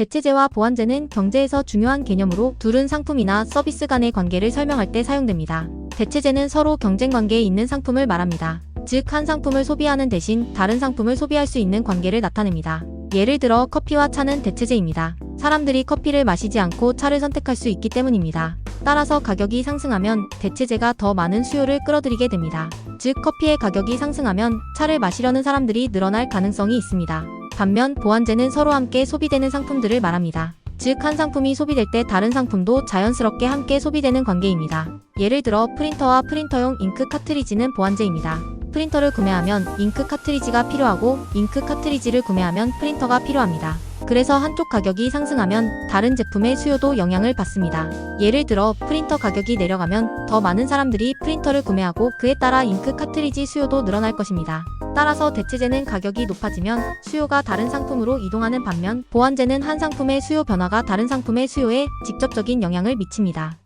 대체제와 보완제는 경제에서 중요한 개념으로 둘은 상품이나 서비스 간의 관계를 설명할 때 사용됩니다. 대체제는 서로 경쟁 관계에 있는 상품을 말합니다. 즉, 한 상품을 소비하는 대신 다른 상품을 소비할 수 있는 관계를 나타냅니다. 예를 들어 커피와 차는 대체제입니다. 사람들이 커피를 마시지 않고 차를 선택할 수 있기 때문입니다. 따라서 가격이 상승하면 대체제가 더 많은 수요를 끌어들이게 됩니다. 즉, 커피의 가격이 상승하면 차를 마시려는 사람들이 늘어날 가능성이 있습니다. 반면 보완제는 서로 함께 소비되는 상품들을 말합니다. 즉, 한 상품이 소비될 때 다른 상품도 자연스럽게 함께 소비되는 관계입니다. 예를 들어 프린터와 프린터용 잉크 카트리지는 보완제입니다. 프린터를 구매하면 잉크 카트리지가 필요하고 잉크 카트리지를 구매하면 프린터가 필요합니다. 그래서 한쪽 가격이 상승하면 다른 제품의 수요도 영향을 받습니다. 예를 들어 프린터 가격이 내려가면 더 많은 사람들이 프린터를 구매하고 그에 따라 잉크 카트리지 수요도 늘어날 것입니다. 따라서 대체제는 가격이 높아지면 수요가 다른 상품으로 이동하는 반면 보완제는 한 상품의 수요 변화가 다른 상품의 수요에 직접적인 영향을 미칩니다.